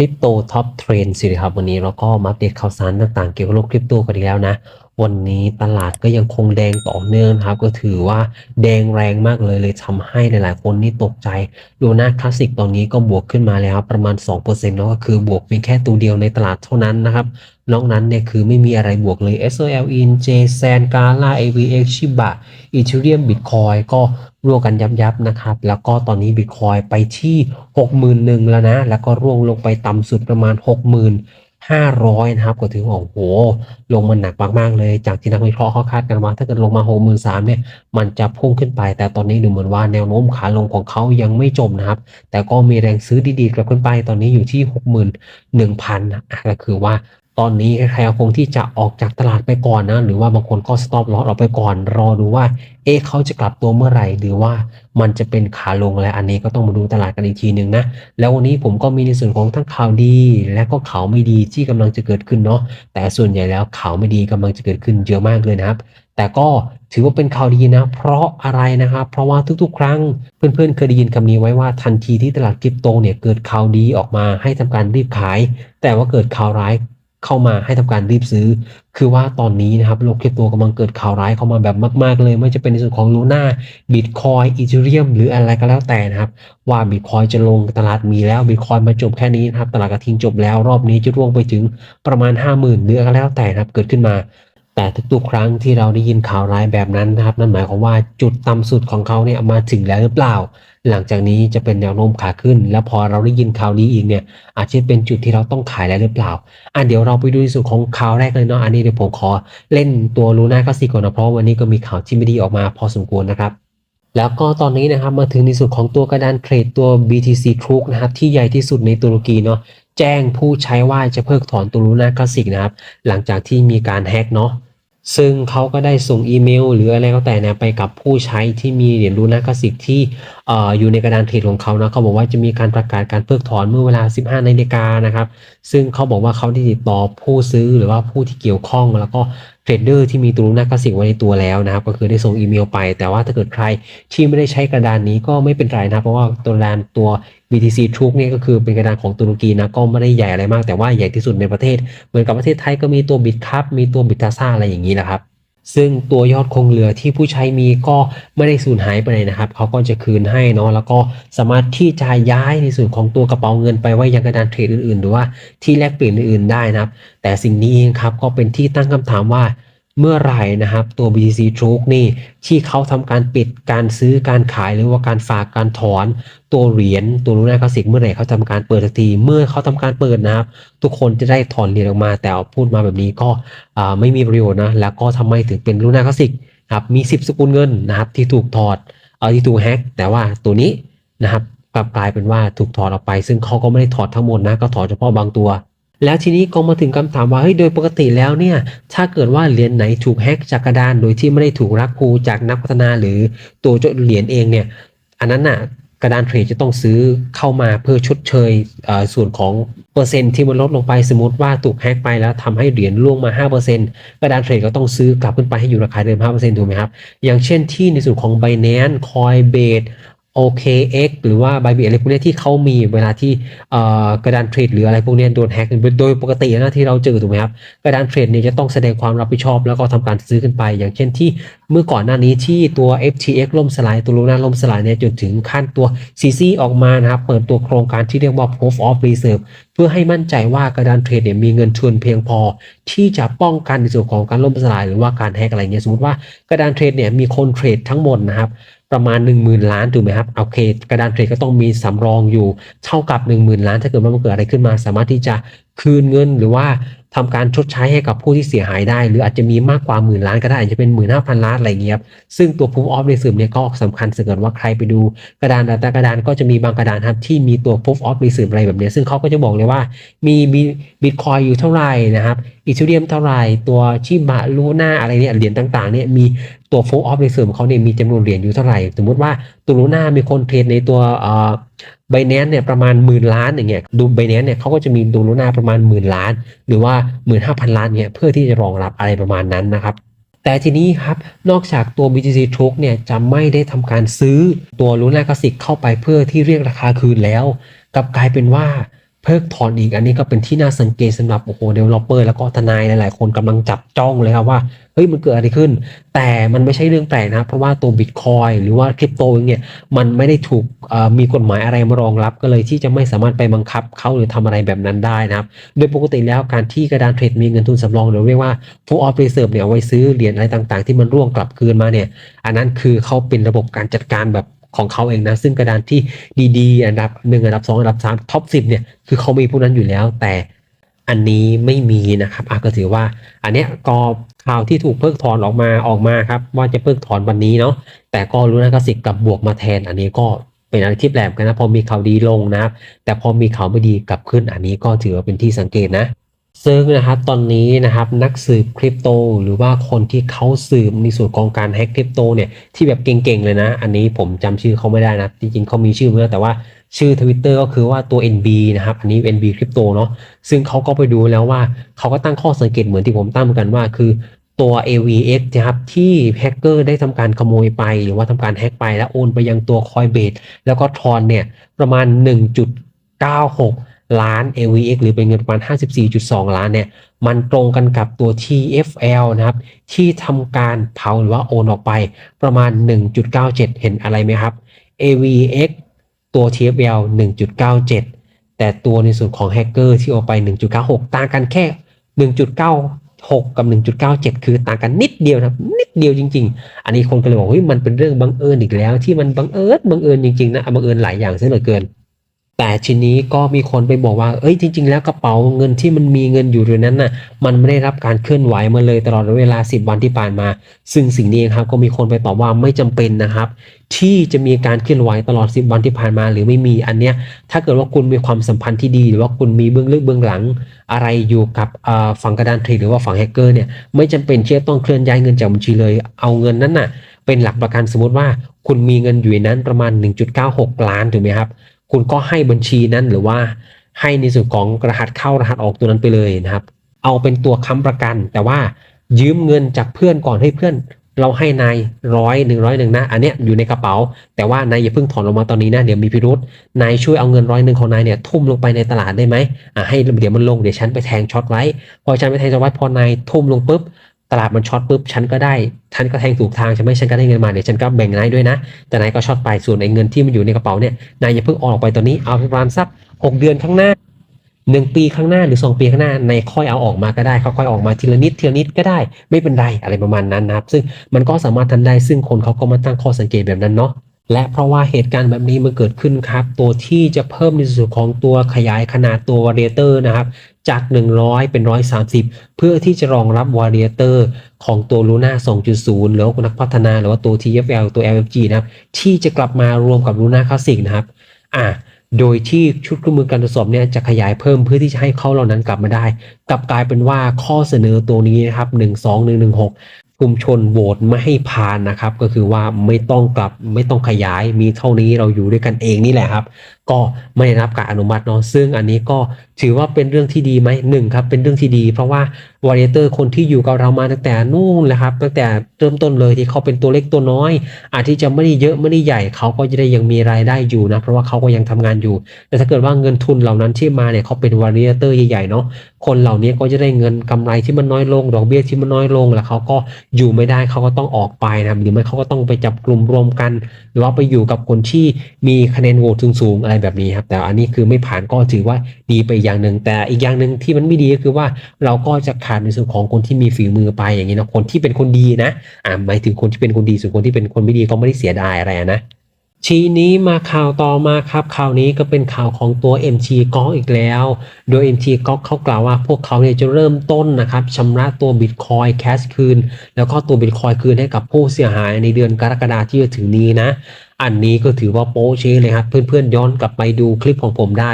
ริปโตท็อปเทรนด์สิครับวันนี้เราก็มาอัปเดตข่าวสารต่างๆ เกี่ยวกับโลกคริปโตกันอีกแล้วนะ วันนี้ตลาดก็ยังคงแดงต่อเนื่องนะครับ ก็ถือว่าแดงแรงมากเลยเลยทำให้หลาย ๆ คนนี่ตกใจดูหน้าคลาสสิกตอนนี้ก็บวกขึ้นมาแล้วประมาณ2%แล้วก็คือบวกเพียงแค่ตัวเดียวในตลาดเท่านั้นนะครับนอกนั้นเนี่ยคือไม่มีอะไรบวกเลย SOL In J San Gala AVX Shiba Ethereum Bitcoin ก็ร่วงกันยับยับๆนะครับ แล้วก็ตอนนี้ Bitcoin ไปที่ 61,000 แล้วนะ แล้วก็ร่วงลงไปต่ำสุดประมาณ 500 นะครับ ก็ถือว่าโอ้โห ลงมาหนักมากๆเลย จากที่นักวิเคราะห์เขาคาดกันว่าถ้าเกิดลงมา 63,000เนี่ย มันจะพุ่งขึ้นไป แต่ตอนนี้ดูเหมือนว่าแนวโน้มขาลงของเขายังไม่จมนะครับ แต่ก็มีแรงซื้อดีๆกลับขึ้นไป ตอนนี้อยู่ที่ 61,000นะอะก็คือว่า ตอนนี้ใครคงที่จะออกจากตลาดไปก่อนนะ หรือว่าบางคนก็สต็อปลอสออกไปก่อน รอดูว่า เอ๊ะเขาจะกลับตัวเมื่อไหร่ หรือว่ามันจะเป็นขาลงและอันนี้ก็ต้องมาดูตลาดกันอีกทีหนึ่งนะ แล้ววันนี้ผมก็มีในส่วนของทั้งข่าวดี และก็ข่าวไม่ดีที่กำลังจะเกิดขึ้นเนาะ แต่ส่วนใหญ่แล้วข่าวไม่ดีกำลังจะเกิดขึ้นเยอะมากเลยนะครับ แต่ก็ถือว่าเป็นข่าวดีนะ เพราะอะไรนะครับ เพราะว่าทุกๆ ครั้งเพื่อนๆ เคยได้ยินคำนี้ไว้ว่าทันทีที่ตลาดคริปโตเนี่ยเกิดข่าวดีออกมาให้ทำการรีบขาย แต่ว่าเกิดข่าวร้าย เข้ามาให้ทำการรีบซื้อ คือว่าตอนนี้นะครับโลกคริปโตกำลังเกิดข่าวร้ายเข้ามาแบบมาก ๆ เลยไม่ว่าจะเป็นในส่วนของลูน่าบิตคอยอีเทเรียมหรืออะไรก็แล้วแต่นะครับ ว่าบิตคอยจะลงตลาดมีแล้วบิตคอยมาจบแค่นี้นะครับ ตลาดกระทิงจบแล้วรอบนี้จะร่วงไปถึงประมาณ 50,000หรืออะไรก็แล้วแต่นะครับ เกิดขึ้นมา แต่ทุกๆ ครั้งที่เราได้ยินข่าวร้ายแบบนั้นนะครับ นั่นหมายความว่าจุดต่ำสุดของเขาเนี่ยมาถึงแล้วหรือเปล่า หลังจากนี้จะเป็นแนวโน้มขาขึ้น แล้วพอเราได้ยินข่าวนี้อีกเนี่ย อาจจะเป็นจุดที่เราต้องขายแล้วหรือเปล่าอะเดี๋ยวเราไปดูในส่วนของข่าวแรกเลยเนาะอันนี้เดี๋ยวผมขอเล่นตัวลูน่าคลาสสิกก่อนนะเพราะวันนี้ก็มีข่าวที่ไม่ดีออกมาพอสมควรนะครับแล้วก็ตอนนี้นะครับมาถึงในส่วนของตัวกระดานเทรดตัว BTC Crook นะครับที่ใหญ่ที่สุดในตุรกีเนาะแจ้งผู้ใช้ว่าจะเพิกถอนตัวลูน่าคลาสสิกนะครับหลังจากที่มีการแฮกเนาะ ซึ่งเขาก็ได้ส่งอีเมล หรืออะไรก็แต่นะไปกับผู้ใช้ที่มีเหรียญลูน่าคาสิกที่ออยู่ในกระดานเทรดของเขานะเขาบอกว่าจะมีการประกาศการเพิกถอนเมื่อเวลา 15นาฬิกานะครับ ซึ่งเขาบอกว่าเขาได้ติดต่อผู้ซื้อหรือว่าผู้ที่เกี่ยวข้องแล้วก็ รดเดอร์ที่มีตัวลูน่าคลาสสิกไว้ในตัวแล้วนะครับ ก็คือได้ส่งอีเมลไป แต่ว่าถ้าเกิดใครที่ไม่ได้ใช้กระดานนี้ก็ไม่เป็นไรนะเพราะว่าตัวแระดานตัว BTC Truk เนี่ยก็คือเป็นกระดานของตุรกีนะก็ไม่ได้ใหญ่อะไรมาก แต่ว่าใหญ่ที่สุดในประเทศ เหมือนกับประเทศไทยก็มีตัวบิตคัพมีตัวบิตทาซ่าอะไรอย่างนี้แหละครับ ซึ่งตัวยอดคงเหลือที่ผู้ใช้มีก็ไม่ได้สูญหายไปไหนนะครับเขาก็จะคืนให้เนาะแล้วก็สามารถที่จะย้ายในส่วนของตัวกระเป๋าเงินไปไว้ยังกระดานเทรดอื่นๆ หรือว่าที่แลกเปลี่ยนอื่นๆได้นะครับ แต่สิ่งนี้เองครับก็เป็นที่ตั้งคำถามว่า เมื่อไหร่นะครับ ตัว BTC Truk นี่ที่เขาทำการปิดการซื้อการขายหรือว่าการฝากการถอน ตัวเหรียญตัวลูน่าคลาสสิกเมื่อไหร่เขาทำการเปิดสักที เมื่อเขาทำการเปิดนะครับ ทุกคนจะได้ถอนเหรียญออกมา แต่พูดมาแบบนี้ก็ไม่มีประโยชน์นะแล้วก็ทำไมถึงเป็นลูน่าคลาสสิกครับมี 10 สกุลเงินนะครับ ที่ถูกถอดเอาที่ถูกแฮ็กแต่ว่าตัวนี้นะครับกลับกลายเป็นว่าถูกถอดออกไป ซึ่งเขาก็ไม่ได้ถอดทั้งหมดนะก็ถอดเฉพาะบางตัว แล้วทีนี้ก็มาถึงคำถามว่าเฮ้ยโดยปกติแล้วเนี่ยถ้าเกิดว่าเหรียญไหนถูกแฮกจากกระดานโดยที่ไม่ได้ถูกรักครูจากนักพัฒนาหรือตัวเจ้าเหรียญเองเนี่ยอันนั้นน่ะกระดานเทรดจะต้องซื้อเข้ามาเพื่อชดเชยส่วนของเปอร์เซ็นต์ที่มันลดลงไปสมมติว่าถูกแฮกไปแล้วทำให้เหรียญล่วงมา 5%กระดานเทรดก็ต้องซื้อกลับขึ้นไปให้อยู่ราคาเดิม 5%ถูกไหมครับ อย่างเช่นที่ในส่วนของ Binance Coinbase OKX หรือว่า Bybit อะไรพวกนี้ที่เขามีเวลาที่กระดานเทรดหรืออะไรพวกนี้โดนแฮกโดยปกตินะที่เราเจอถูกไหมครับกระดานเทรดเนี่ยจะต้องแสดงความรับผิดชอบ แล้วก็ทำการซื้อขึ้นไป อย่างเช่นที่เมื่อก่อนหน้านี้ที่ตัว FTX ล่มสลายตัวลูน่าล่มสลายเนี่ยจนถึงขั้นตัว CC ออกมานะครับเปิดตัวโครงการที่เรียกว่า Proof of Reserve เพื่อให้มั่นใจว่ากระดานเทรดเนี่ยมีเงินทุนเพียงพอ ที่จะป้องกันในส่วนของการล่มสลาย หรือว่าการแฮกอะไรเงี้ยสมมติว่ากระดานเทรดเนี่ยมีคนเทรดทั้งหมดนะครับ ประมาณ 1 0,000 ล้านถูกไหมครับโอเค กระดานเทรดก็ต้องมีสำรองอยู่เท่ากับ 1 0,000 ล้าน ถ้าเกิดว่ามันเกิดอะไรขึ้นมา สามารถที่จะ คืนเงินหรือว่าทำการชดใช้ให้กับผู้ที่เสียหายได้ หรืออาจจะมีมากกว่าหมื่นล้านก็ได้อาจจะเป็นหมื่นห้าพันล้านอะไรอย่างเงี้ยครับซึ่งตัว proof of reserve เนี่ยก็สำคัญถ้าเกิดว่าใครไปดูกระดานแต่กระดานก็จะมีบางกระดานครับที่มีตัว proof of reserve อะไรแบบเนี้ยซึ่งเขาก็จะบอกเลยว่ามีบิตคอยอยู่เท่าไหร่นะครับอีเทเรียมเท่าไหร่ตัวชิบะลูน่าอะไรเนี่ยเหรียญต่างๆเนี่ยมีตัว full of reserve ของเขาเนี่ยมีจำนวนเหรียญอยู่เท่าไหร่ สมมติว่าตัวลูน่ามีคนเทรดในตัวเอ่อ b i n a n c e เนี่ยประมาณหมื่นล้านอย่างเงี้ยดู b i n a n c e เนี่ยเขาก็จะมีตัวลูน่าประมาณหมื่นล้าน หรือว่าหมื่นห้าพันล้านเนี่ยเพื่อที่จะรองรับอะไรประมาณนั้นนะครับแต่ทีนี้ครับ นอกจากตัว BTC Truk เนี่ยจะไม่ได้ทำการซื้อตัวลุน่าคลาสสิกเข้าไปเพื่อที่เรียกราคาคืนแล้วกลับกลายเป็นว่า เพิกถอนอีกอันนี้ก็เป็นที่น่าสังเกตสำหรับโอ้โหเดเวลลอปเปอร์แล้วก็ทนายหลาย ๆ คนกำลังจับจ้องเลยครับว่าเฮ้ยมันเกิดอะไรขึ้น แต่มันไม่ใช่เรื่องแปลกนะครับเพราะว่าตัวบิตคอยหรือว่าคริปโตเองเนี่ยมันไม่ได้ถูกมีกฎหมายอะไรมารองรับก็เลยที่จะไม่สามารถไปบังคับเขาหรือทำอะไรแบบนั้นได้นะครับ โดยปกติแล้วการที่กระดานเทรดมีเงินทุนสำรองหรือเรียกว่า full of reserve เนี่ยเอาไว้ซื้อเหรียญอะไรต่าง ๆ ที่มันร่วงกลับคืนมาเนี่ย อันนั้นคือเขาเป็นระบบการจัดการแบบ ของเขาเองนะ ซึ่งกระดานที่ดีๆ อันดับหนึ่งอันดับสองอันดับสามท็อปสิบเนี่ยคือเขามีพวกนั้นอยู่แล้วแต่อันนี้ไม่มีนะครับอะก็ถือว่า อันเนี้ยก็ข่าวที่ถูกเพิกถอนออกมาออกมาครับว่าจะเพิกถอนวันนี้เนาะแต่ก็รู้นะกสิกกับบวกมาแทน อันนี้ก็เป็นอะไรที่แปลกกันนะพอมีข่าวดีลงนะครับแต่พอมีข่าวไม่ดีกลับขึ้นอันนี้ก็ถือว่าเป็นที่สังเกตนะ ซึ่งนะครับตอนนี้นะครับนักสืบคริปโต หรือว่าคนที่เขาสืบในส่วนของการแฮกคริปโตเนี่ยที่แบบเก่งๆเลยนะ อันนี้ผมจำชื่อเขาไม่ได้นะ จริงๆเขามีชื่อเมื่อแต่ว่าชื่อ Twitter ก็คือว่าตัว NB นะครับ อันนี้ NB คริปโตเนาะซึ่งเขาก็ไปดูแล้วว่าเขาก็ตั้งข้อสังเกตเหมือนที่ผมตั้งเหมือนกันว่าคือตัว AVX นะครับที่แฮกเกอร์ได้ทำการขโมยไป หรือว่าทำการแฮกไปแล้วโอนไปยังตัว Coinbase แล้วก็ทอนเนี่ยประมาณ 1.96 ล้าน AVX หรือเป็นเงินประมาณ 54.2 ล้านเนี่ย มันตรงกันกับตัว TFL นะครับ ที่ทำการเผาหรือว่าโอนออกไปประมาณ 1.97 เห็นอะไรไหมครับ AVX ตัว TFL 1.97 แต่ตัวในส่วนของแฮกเกอร์ที่เอาไป 1.96 ต่างกันแค่ 1.96 กับ 1.97 คือต่างกันนิดเดียวนะครับ นิดเดียวจริง ๆ อันนี้คนก็เลยบอกเฮ้ยมันเป็นเรื่องบังเอิญอีกแล้ว ที่มันบังเอิญบังเอิญจริงๆนะบังเอิญหลายอย่างซะเหลือเกิน แต่ทีนี้ก็มีคนไปบอกว่า เอ้ยจริง ๆ แล้วกระเป๋าเงินที่มันมีเงินอยู่ในนั้นน่ะ มันไม่ได้รับการเคลื่อนไหวมาเลยตลอดเวลา 10 วันที่ผ่านมา ซึ่งสิ่งนี้ครับก็มีคนไปตอบว่าไม่จำเป็นนะครับ ที่จะมีการเคลื่อนไหวตลอด 10 วันที่ผ่านมา หรือไม่มีอันเนี้ย ถ้าเกิดว่าคุณมีความสัมพันธ์ที่ดี หรือว่าคุณมีเบื้องลึกเบื้องหลัง อะไรอยู่กับฝั่งกระดานเทรดหรือว่าฝั่งแฮกเกอร์เนี่ยไม่จำเป็นที่จะต้องเคลื่อนย้ายเงินจากบัญชีเลย เอาเงินนั้นน่ะเป็นหลักประกันสมมติว่า คุณมีเงินอยู่นั้นประมาณ 1.96 ล้านถูกไหมครับ คุณก็ให้บัญชีนั้นหรือว่าให้ในส่วนของรหัสเข้ารหัสออกตัวนั้นไปเลยนะครับ เอาเป็นตัวค้ำประกัน แต่ว่ายืมเงินจากเพื่อนก่อนให้เพื่อน เราให้นายร้อยหนึ่งร้อยหนึ่งนะ อันเนี้ยอยู่ในกระเป๋า แต่ว่านายอย่าเพิ่งถอนออกมาตอนนี้นะ เดี๋ยวมีพิรุษนายช่วยเอาเงินร้อยหนึ่งของนายเนี่ยทุ่มลงไปในตลาดได้ไหมอะให้เดี๋ยวมันลงเดี๋ยวฉันไปแทงช็อตไว้ พอฉันไปแทงช็อตไว้พอนายทุ่มลงปุ๊บ ตลาดมันช็อตปุ๊บฉันก็ได้ฉันก็แทงถูกทางใช่ไหมฉันก็ได้เงินมาเดี๋ยวฉันก็แบ่งนายด้วยนะ แต่นายก็ช็อตไปส่วนไอ้เงินที่มันอยู่ในกระเป๋าเนี่ยนายอย่าเพิ่งออกไปตอนนี้เอาประมาณสักหกเดือนข้างหน้าหนึ่งปีข้างหน้าหรือสองปีข้างหน้านายค่อยเอาออกมาก็ได้ค่อยๆออกมาทีละนิดทีละนิดก็ได้ ไม่เป็นไรอะไรประมาณนั้นนะครับ ซึ่งมันก็สามารถทำได้ซึ่งคนเขาก็มาตั้งข้อสังเกตแบบนั้นเนาะและเพราะว่าเหตุการณ์แบบนี้มันเกิดขึ้นครับ ตัวที่จะเพิ่มในส่วนของตัวขยายขนาดตัววาเรเตอร์นะครับ จาก 100 เป็น 130 เพื่อที่จะรองรับวาเรเตอร์ของตัว Luna 2.0 หรือว่านักพัฒนาหรือว่าตัว TFL ตัว LFG นะครับ ที่จะกลับมารวมกับ Luna Classic นะครับ อะโดยที่ชุดเครื่องมือการตรวจสอบเนี่ยจะขยายเพิ่มเพื่อที่จะให้เข้าเหล่านั้นกลับมาได้ กลับกลายเป็นว่าข้อเสนอตัวนี้นะครับ 12116ชุมชนโหวตไม่ให้ผ่านนะครับ ก็คือว่าไม่ต้องกลับไม่ต้องขยายมีเท่านี้เราอยู่ด้วยกันเองนี่แหละครับ ก็ไม่ได้รับการอนุมัติเนาะซึ่งอันนี้ก็ถือว่าเป็นเรื่องที่ดีไหมหนึ่งครับเป็นเรื่องที่ดี เพราะว่าวาริเรเตอร์คนที่อยู่กับเรามาตั้งแต่นู่นแหละครับตั้งแต่เริ่มต้นเลยที่เขาเป็นตัวเล็กตัวน้อย อาจที่จะไม่ได้เยอะไม่ได้ใหญ่เขาก็จะได้ยังมีรายได้อยู่นะเพราะว่าเขาก็ยังทำงานอยู่ แต่ถ้าเกิดว่าเงินทุนเหล่านั้นที่มาเนี่ยเขาเป็นวาริเรเตอร์ใหญ่ๆเนาะคนเหล่านี้ก็จะได้เงินกำไรที่มันน้อยลง ดอกเบี้ยที่มันน้อยลง แล้วเขาก็อยู่ไม่ได้เขาก็ต้องออกไปนะหรือไม่เขาก็ต้องไปจับกลุ่มรวมกัน หรือว่าไปอยู่กับคนที่มีคะแนนโหวตสูงๆอะไรแบบนี้ครับ แต่อันนี้คือไม่ผ่านก็ถือว่าดีไปอย่างหนึ่ง แต่อีกอย่างหนึ่งที่มันไม่ดีก็คือว่าเราก็จะขาดในส่วนของคนที่มีฝีมือไปอย่างนี้นะคนที่เป็นคนดีนะอ่าหมายถึงคนที่เป็นคนดีส่วนคนที่เป็นคนไม่ดีก็ไม่ได้เสียดายอะไรนะ ทีนี้มาข่าวต่อมาครับข่าวนี้ก็เป็นข่าวของตัว MT ก๊อกอีกแล้ว โดย MT ก๊อกเขากล่าวว่าพวกเขาเนี่ยจะเริ่มต้นนะครับชำระตัว Bitcoin Cash คืน แล้วก็ตัว Bitcoin คืนให้กับผู้เสียหายในเดือนกรกฎาคมที่จะถึงนี้นะ อันนี้ก็ถือว่าโป๊เชะเลยครับ เพื่อนๆย้อนกลับไปดูคลิปของผมได้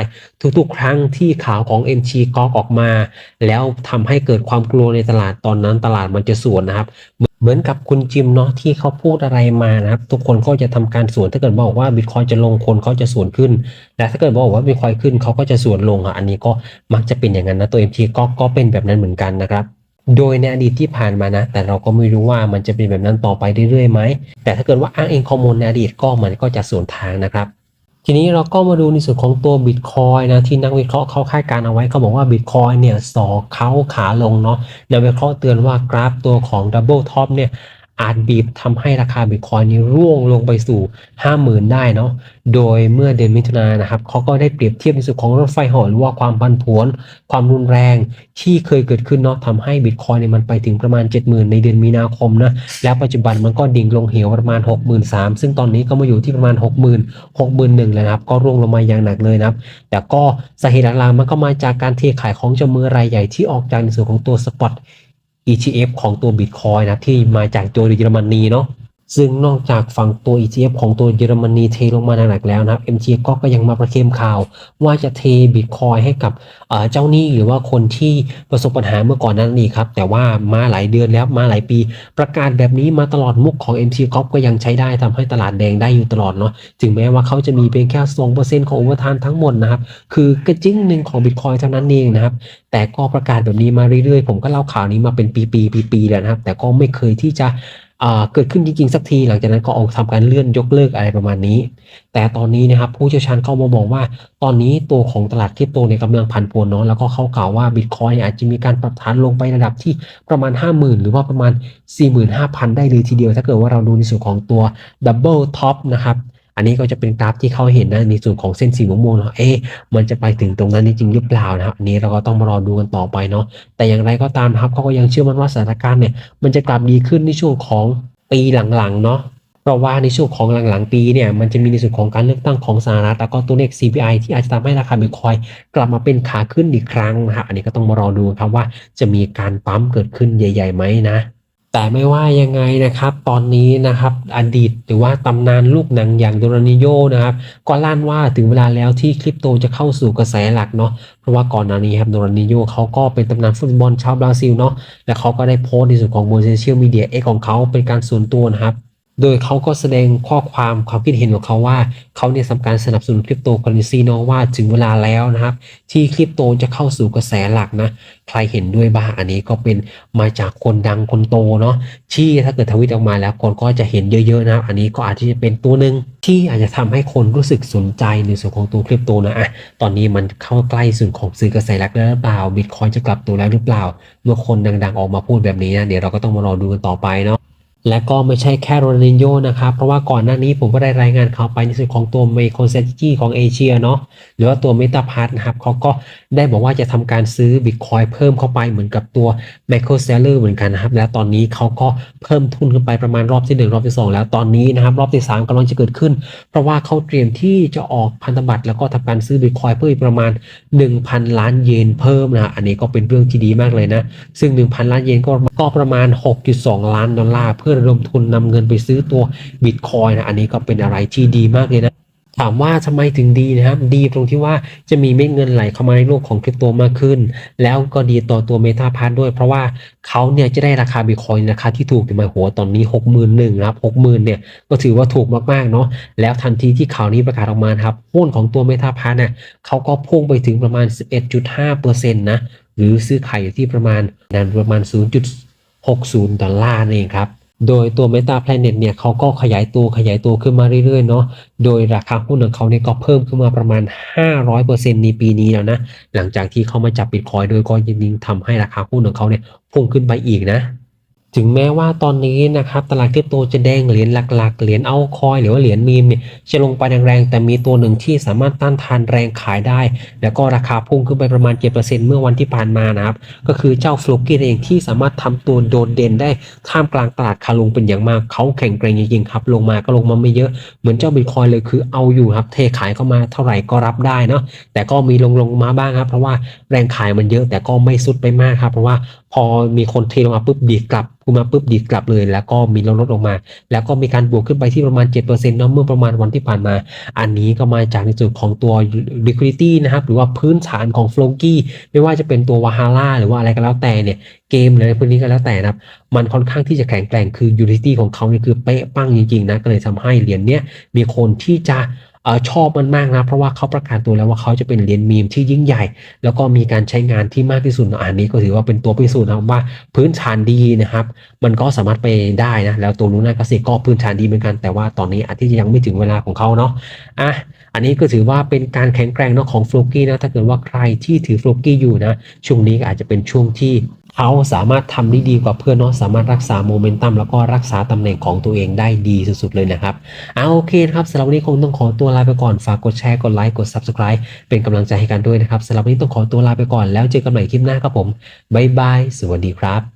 ทุกๆ ครั้งที่ข่าวของ MT ก๊อกออกมา แล้วทำให้เกิดความกลัวในตลาดตอนนั้นตลาดมันจะสวนนะครับ เหมือนกับคุณจิมเนาะที่เขาพูดอะไรมานะครับ ทุกคนก็จะทำการสวนถ้าเกิดบอกว่าบิตคอยจะลงคนเขาจะสวนขึ้น และถ้าเกิดบอกว่าบิตคอยขึ้นเขาก็จะสวนลงอะอันนี้ก็มักจะเป็นอย่างนั้นนะตัว MT ก็ก็เป็นแบบนั้นเหมือนกันนะครับ โดยในอดีตที่ผ่านมานะ แต่เราก็ไม่รู้ว่ามันจะเป็นแบบนั้นต่อไปเรื่อยๆไหมแต่ถ้าเกิดว่าอ้างอิงข้อมูลในอดีตก็มันก็จะสวนทางนะครับ ทีนี้เราก็มาดูในส่วนของตัว Bitcoin นะที่นักวิเคราะห์เขาคาดการณ์เอาไว้เขาบอกว่า Bitcoin เนี่ยสอเขาขาลงเนาะนักวิเคราะห์เตือนว่ากราฟตัวของ Double Top เนี่ย อาจบีบทำให้ราคา Bitcoin นี้ร่วงลงไปสู่ 50,000 ได้เนาะ โดยเมื่อเดือนมิถุนายนนะครับเขาก็ได้เปรียบเทียบในส่วนของรถไฟหาะหรือว่าความพันผวน ความรุนแรงที่เคยเกิดขึ้นเนาะทำให้ Bitcoin เนี่ยมันไปถึงประมาณ 70,000 ในเดือนมีนาคมนะ แล้วปัจจุบันมันก็ดิ่งลงเหวประมาณ 63,000 ซึ่งตอนนี้ก็มาอยู่ที่ประมาณ 60,000 61,000แล้วนะครับ ก็ร่วงลงมาอย่างหนักเลยนะครับแต่ก็สาเหตุหลักๆมันก็มาจากการเทขายของเจ้ามือรายใหญ่ที่ออกจากในส่วนของตัวสปอต ETF ของตัว Bitcoin นะที่มาจากตัวเยอรมนีเนาะ ซึ่งนอกจากฝั่งตัว ETF ของตัวเยอรมนีเทลงมาหนักๆแล้วนะครับ MT ก็ก็ยังมาประเคมข่าว ว่าจะเท Bitcoin ให้กับเจ้าหนี้หรือว่าคนที่ประสบปัญหาเมื่อก่อนนั้นนี่ครับ แต่ว่ามาหลายเดือนแล้วมาหลายปี ประกาศแบบนี้มาตลอดมุกของ MT c o p ก็ยังใช้ได้ทำให้ตลาดแดงได้อยู่ตลอดเนาะถึงแม้ว่าเขาจะมีเพียงแค่2%ของอุปทานทั้งหมดนะครับ คือกระจิ้งหนึ่งของ Bitcoin เท่านั้นเองนะครับแต่ก็ประกาศแบบนี้มาเรื่อยๆ ผมก็เล่าข่าวนี้มาเป็นปีๆปีๆแล้วนะครับ แต่ก็ไม่เคยที่จะ เกิดขึ้นจริงๆสักที หลังจากนั้นก็ออกทำการเลื่อนยกเลิกอะไรประมาณนี้ แต่ตอนนี้นะครับผู้เชี่ยวชาญเข้ามาบอกว่า ตอนนี้ตัวของตลาดคริปโตเนี่ยกำลังผันผวนเนาะแล้วก็เขากล่าวว่าบิตคอยอาจจะมีการปรับฐานลงไประดับที่ประมาณ 50,000 หรือว่าประมาณ 45,000 ได้เลยทีเดียว ถ้าเกิดว่าเราดูในส่วนของตัวดับเบิลท็อปนะครับ อันนี้ก็จะเป็นกราฟที่เขาเห็นนะในส่วนของเส้นสีม่วงๆเนาะเอ๊ะมันจะไปถึงตรงนั้นจริงหรือเปล่านะครับอันนี้เราก็ต้องมารอดูกันต่อไปเนาะแต่อย่างไรก็ตามนะครับเขาก็ยังเชื่อมั่นว่าสถานการณ์เนี่ยมันจะกลับดีขึ้นในช่วงของปีหลังๆเนาะเพราะว่าในช่วงของหลังๆปีเนี่ยมันจะมีในส่วนของการเลือกตั้งของสหรัฐแล้วก็ตัวเลข CPI ที่อาจจะทำให้ราคาบิตคอยกลับมาเป็นขาขึ้นอีกครั้งนะครับอันนี้ก็ต้องมารอดูครับว่าจะมีการปั๊มเกิดขึ้นใหญ่ๆไหมนะ แต่ไม่ว่ายังไงนะครับ ตอนนี้นะครับ อดีตหรือว่าตำนานลูกหนังอย่างโดรานิโยนะครับ ก็ล่านว่าถึงเวลาแล้วที่คริปโตจะเข้าสู่กระแสหลักเนาะเพราะว่าก่อนหน้านี้ครับโดรานิโยเขาก็เป็นตำนานฟุตบอลชาวบราซิลเนาะและเขาก็ได้โพสต์ในส่วนของบนโซเชียลมีเดียเอของเขาเป็นการส่วนตัวนะครับ โดยเขาก็แสดงข้อความความคิดเห็นของเขาว่าเขาเนี่ยทำการสนับสนุนคริปโตเคอเรนซีเนาะว่าถึงเวลาแล้วนะครับ ที่คริปโตจะเข้าสู่กระแสหลักนะ ใครเห็นด้วยบ้างอันนี้ก็เป็นมาจากคนดังคนโตเนาะที่ถ้าเกิดทวิตออกมาแล้วคนก็จะเห็นเยอะๆนะครับ อันนี้ก็อาจจะเป็นตัวหนึ่งที่อาจจะทำให้คนรู้สึกสนใจในส่วนของตัวคริปโตนะอะตอนนี้มันเข้าใกล้ส่วนของสื่อกระแสหลักแล้วหรือเปล่าบิตคอยจะกลับตัวแล้วหรือเปล่า เมื่อคนดัง ๆ ออกมาพูดแบบนี้นะเดี๋ยวเราก็ต้องมารอดูกันต่อไปเนาะ และก็ไม่ใช่แค่โรนัลโยนะครับ เพราะว่าก่อนหน้านี้ผมก็ได้รายงานข่าวไปในส่วนของตัวเมโครเซจิของเอเชียเนาะหรือว่าตัวเมตาพาร์ทนะครับเขาก็ได้บอกว่าจะทำการซื้อบิตคอยเพิ่มเข้าไปเหมือนกับตัว m i c r o s e l l e r เหมือนกันนะครับ และตอนนี้เขาก็เพิ่มทุนขึ้นไปประมาณรอบที่ 1 รอบที่ 2 แล้วตอนนี้นะครับ รอบที่ 3กำลังจะเกิดขึ้น เพราะว่าเขาเตรียมที่จะออกพันธบัตรแล้วก็ทำการซื้อบิตคอยเพิ่มอีกประมาณ 1,000 ล้านเยนเพิ่มนะอันนี้ก็เป็นเรื่องที่ดีมากเลยนะซึ่ง 1,000 ล้านเยนก็ก็ประมาณ 6.2 ล้านดอลลาร์เพื่อระดมทุนนำเงินไปซื้อตัวบิตคอยนะอันนี้ก็เป็นอะไรที่ดีมากเลยนะถามว่าทำไมถึงดีนะครับ ดีตรงที่ว่าจะมีเม็ดเงินไหลเข้ามาในโลกของคริปโตมากขึ้น แล้วก็ดีต่อตัวเมตาพาร์ด้วย เพราะว่าเขาเนี่ยจะได้ราคาบิตคอยราคาที่ถูกถึงมาหัวตอนนี้ 61,000นะครับ60,000เนี่ยก็ถือว่าถูกมากๆเนาะแล้วทันทีที่ข่าวนี้ประกาศออกมาครับหุ้นของตัวเมตาพาร์เนี่ยเขาก็พุ่งไปถึงประมาณ 11.5%นะหรือซื้อขายอยู่ที่ประมาณนั้นประมาณ 0.60 ดอลลาร์นั่เองครับ โดยตัว Meta Planet เนี่ยเขาก็ขยายตัวขยายตัวขึ้นมาเรื่อยๆเนาะ โดยราคาหุ้นของเขาเนี่ยก็เพิ่มขึ้นมาประมาณ 500%ในปีนี้แล้วนะ หลังจากที่เขามาจับบิตคอยโดยก็ยิงทำให้ราคาหุ้นของเขาเนี่ยพุ่งขึ้นไปอีกนะ ถึงแม้ว่าตอนนี้นะครับตลาดคริปโตจะแดงเหรียญหลักๆ เหรียญเอาคอยหรือว่าเหรียญมีมเนี่ยจะลงไปแรงๆแต่มีตัวหนึ่งที่สามารถต้านทานแรงขายได้ แล้วก็ราคาพุ่งขึ้นไปประมาณ 7%เมื่อวันที่ผ่านมานะครับก็คือเจ้าฟลูกี้เองที่สามารถทำตัวโดดเด่นได้ท่ามกลางตลาดคาลงเป็นอย่างมากเขาแข่งแกร่งจริงๆครับลงมาก็ลงมาไม่เยอะเหมือนเจ้าบิตคอยเลยคือเอาอยู่ครับเทขายเข้ามาเท่าไหร่ก็รับได้เนาะแต่ก็มีลงลงมาบ้างครับ เพราะว่าแรงขายมันเยอะแต่ก็ไม่สุดไปมากครับเพราะว่า อมีคนเทลงมาปุ๊บดีดกลับขึ้นมาปุ๊บดีดกลับเลย แล้วก็มีลดลดลงมา แล้วก็มีการบวกขึ้นไปที่ประมาณ 7%เนาะเมื่อประมาณวันที่ผ่านมา อันนี้ก็มาจากในส่วนของตัว liquidity นะครับ หรือว่าพื้นฐานของ f l o k y ไม่ว่าจะเป็นตัว w a h a l a หรือว่าอะไรก็แล้วแต่เนี่ย เกมหรืออะไรพวกนี้ก็แล้วแต่นะครับ มันค่อนข้างที่จะแข็งแกร่งคือ utility ของเขาเนี่ยคือเป๊ะปังจริงๆนะก็เลยทำให้เหรียญเนี้ยมีคนที่จะ อชอบมันมากนะ เพราะว่าเขาประกาศตัวแล้วว่าเขาจะเป็นเหรียญมีมที่ยิ่งใหญ่ แล้วก็มีการใช้งานที่มากที่สุดอันนี้ก็ถือว่าเป็นตัวพิสูจน์นะว่าพื้นฐานดีนะครับ มันก็สามารถไปได้นะ แล้วตัวลูน่ากาเซก็พื้นฐานดีเหมือนกันแต่ว่าตอนนี้อาจจะยังไม่ถึงเวลาของเขาเนาะอะอันนี้ก็ถือว่าเป็นการแข็งแกร่งเนาะของฟลูกี้นะถ้าเกิดว่าใครที่ถือฟลูกี้อยู่นะช่วงนี้ก็อาจจะเป็นช่วงที่ เขาสามารถทำได้ดีกว่าเพื่อนเนาะสามารถรักษาโมเมนตัมแล้วก็รักษาตำแหน่งของตัวเองได้ดีสุดๆเลยนะครับเอาโอเคครับสำหรับวันนี้คงต้องขอตัวลาไปก่อนฝากกดแชร์กดไลค์กด subscribe เป็นกำลังใจให้กันด้วยนะครับสำหรับวันนี้ต้องขอตัวลาไปก่อนแล้วเจอกันใหม่คลิปหน้าครับผมบ๊ายบายสวัสดีครับ